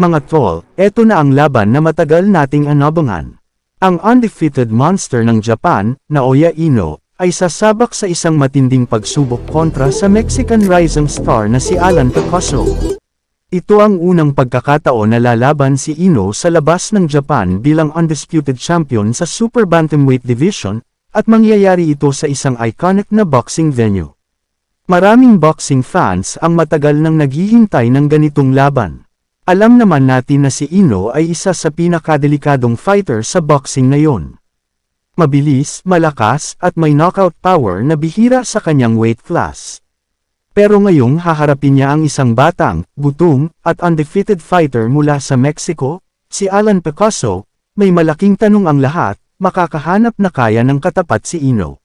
Mga tol, eto na ang laban na matagal nating anabangan. Ang undefeated monster ng Japan, Naoya Ino, ay sasabak sa isang matinding pagsubok kontra sa Mexican rising star na si Alan Picasso. Ito ang unang pagkakataon na lalaban si Ino sa labas ng Japan bilang undisputed champion sa Super Bantamweight Division, at mangyayari ito sa isang iconic na boxing venue. Maraming boxing fans ang matagal nang naghihintay ng ganitong laban. Alam naman natin na si Ino ay isa sa pinakadelikadong fighter sa boxing ngayon. Mabilis, malakas, at may knockout power na bihira sa kanyang weight class. Pero ngayong haharapin niya ang isang batang, gutom, at undefeated fighter mula sa Mexico, si Alan Picasso, may malaking tanong ang lahat, makakahanap na kaya ng katapat si Ino.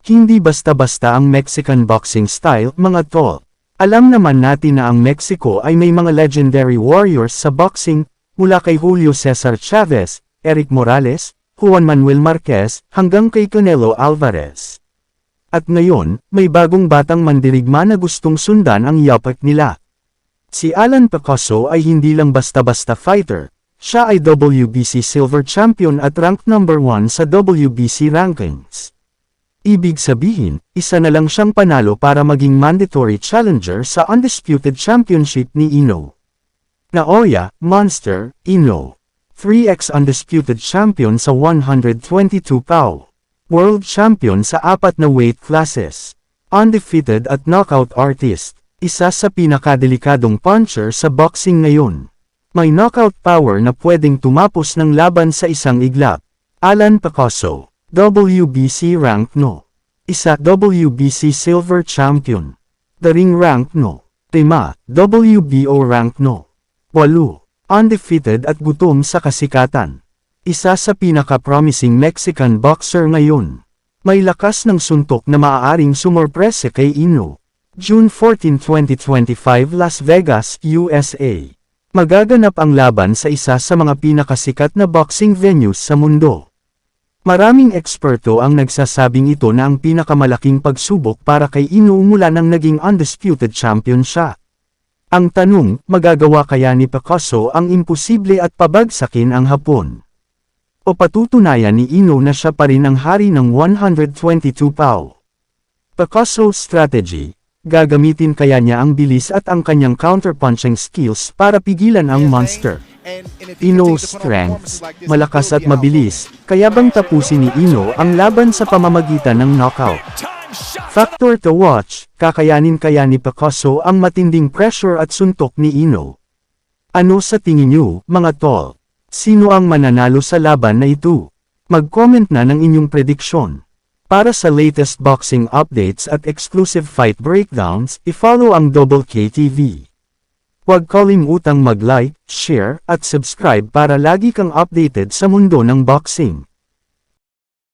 Hindi basta-basta ang Mexican boxing style, mga tol. Alam naman natin na ang Mexico ay may mga legendary warriors sa boxing, mula kay Julio Cesar Chavez, Eric Morales, Juan Manuel Marquez, hanggang kay Canelo Alvarez. At ngayon, may bagong batang mandirigma na gustong sundan ang yapak nila. Si Alan Picasso ay hindi lang basta-basta fighter, siya ay WBC Silver Champion at ranked number 1 sa WBC rankings. Ibig sabihin, isa na lang siyang panalo para maging mandatory challenger sa Undisputed Championship ni Ino. Naoya, Monster, Ino. 3x Undisputed Champion sa 122 pow. World Champion sa apat na weight classes. Undefeated at knockout artist. Isa sa pinakadelikadong puncher sa boxing ngayon. May knockout power na pwedeng tumapos ng laban sa isang iglap. Alan Picasso, WBC rank no. Isa WBC Silver Champion. The ring rank no. Tema, WBO rank no. 8. Undefeated at gutom sa kasikatan. Isa sa pinaka-promising Mexican boxer ngayon. May lakas ng suntok na maaaring sumorprese kay Ino. June 14, 2025 Las Vegas, USA. Magaganap ang laban sa isa sa mga pinakasikat na boxing venues sa mundo. Maraming eksperto ang nagsasabing ito na ang pinakamalaking pagsubok para kay Ino mula nang naging undisputed champion siya. Ang tanong, magagawa kaya ni Picasso ang imposible at pabagsakin ang Hapon? O patutunayan ni Ino na siya pa rin ang hari ng 122 pow? Picasso's strategy, gagamitin kaya niya ang bilis at ang kanyang counterpunching skills para pigilan ang monster. Ino's strengths, malakas at mabilis, kaya bang tapusin ni Ino ang laban sa pamamagitan ng knockout? Factor to watch, kakayanin kaya ni Picasso ang matinding pressure at suntok ni Ino. Ano sa tingin niyo, mga tol? Sino ang mananalo sa laban na ito? Mag-comment na ng inyong prediksyon. Para sa latest boxing updates at exclusive fight breakdowns, i-follow ang Double K TV. Huwag kalimutang mag-like, share, at subscribe para lagi kang updated sa mundo ng boxing.